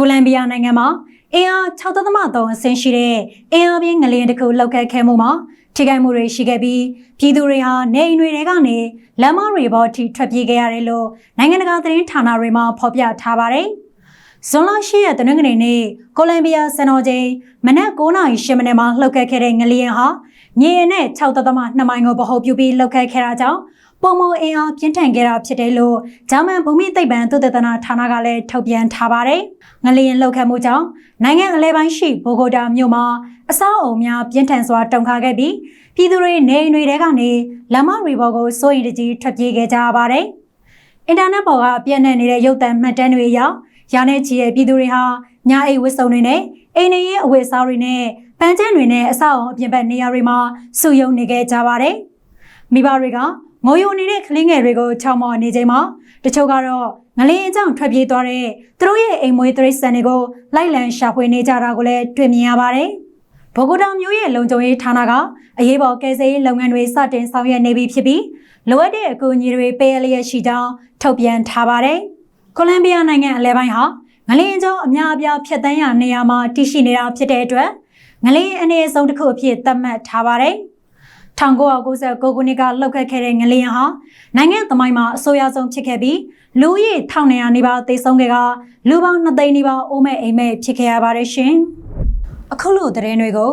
ကိုလံဘီယာနိုင်ငံမှာအင်အား6.3အဆင့်ရှိတဲ့အင်အားပြင်းငလျင်တစ်ခုလှုပ်ခတ်ခဲ့မှုမှာထိခိုက်မှုတွေရှိခဲ့ပြီးပြည်သူတွေဟာနေအိမ်တွေထဲကနေလမ်းမတွေပေါ်ထိထွက်ပြေးခဲ့ရတယ်လို့နိုင်ငံတကာသတင်းဌာနတွေမှာဖော်ပြထားပါတယ်။ ဇွန်လ10ရက်တနင်္ဂနွေနေ့ကိုလံဘီယာစံတော်ချိန်မနက်9:10မိနစ်မှာလှုပ်ခတ်ခဲ့တဲ့ငလျင်ဟာမြေရင်နဲ့6.2မိုင်ကိုဗဟိုပြုပြီးလှုပ်ခတ်ခဲ့တာကြောင့်ပုံမအင်အားပြင်းထန်ခဲ့တာဖြစ်တယ်လို့ဂျာမန်ဘူမိသိပ္ပံသုတေသနဌာနကလည်းထုတ်ပြန်ထားပါတယ်။ငလျင်လှုပ်ခတ်မှုကြောင့်နိုင်ငံအလဲပိုင်းရှိဘိုဂိုတာမြို့မှာအဆောက်အုံများပြင်းထန်စွာတုန်ခါခဲ့ပြီးပြည်သူတွေနေအိမ်တွေထဲကနေလမ်းမတွေပေါ်ကိုစိုးရိမ်တကြီးထွက်ပြေးခဲ့ကြရပါတယ်။အင်တာနက်ပေါ်ကပြန့်နှံ့နေတဲ့ရုပ်သံမှတ်တမ်းတွေအရ ရာနဲ့ချီတဲ့ပြည်သူတွေဟာညာအိတ်ဝတ်စုံတွေနဲ့အိမ်နေရဲ့အဝတ်အစားတွေနဲ့ပန်းချမ်းတွေနဲ့အဆောက်အုံအပြင်ဘက်နေရာတွေမှာစုယုံနေခဲ့ကြပါတယ်။မိဘတွေကငိုယိုနေတဲ့ကလေးငယ်တွေကိုချောင်းမော်နေချိန်မှာတချို့ကတော့ငလင်းအကြောင်းထွက်ပြေးသွားတဲ့သူတို့ရဲ့အိမ်မွေးတရိတ်ဆန်တွေကိုလိုက်လံရှာဖွေနေကြတာကိုလည်းတွေ့မြင်ရပါတယ်။ဘိုဂိုတောင်မျိုးရဲ့လုံခြုံရေးဌာနကအရေးပေါ်ကယ်ဆယ်ရေးလုပ်ငန်းတွေစတင်ဆောင်ရွက်နေပြီဖြစ်ပြီးလိုအပ်တဲ့အကူအညီတွေပေးအပ်လျက်ရှိကြောင်းထုတ်ပြန်ထားပါတယ်။ ကိုလံဘီယာနိုင်ငံအလဲပိုင်းဟာငလင်းအကြောင်းအများအပြားဖြတ်တန်းရနေရာမှာတည်ရှိနေတာဖြစ်တဲ့အတွက်ငလင်းအနေအဆုံးတစ်ခုအဖြစ်သတ်မှတ်ထားပါတယ်။1999ခုနှစ်ကလှုပ်ခတ်ခဲ့တဲ့ငလျင်ဟာနိုင်ငံသမိုင်းမှာအဆိုးရဆုံးဖြစ်ခဲ့ပြီးလူဦးရေ1900နီးပါးသေဆုံးခဲ့ကလူပေါင်း2သိန်းနီးပါးအိုးမဲ့အိမ်မဲ့ဖြစ်ခဲ့ရပါတယ်ရှင်။အခုလိုသတင်းတွေကို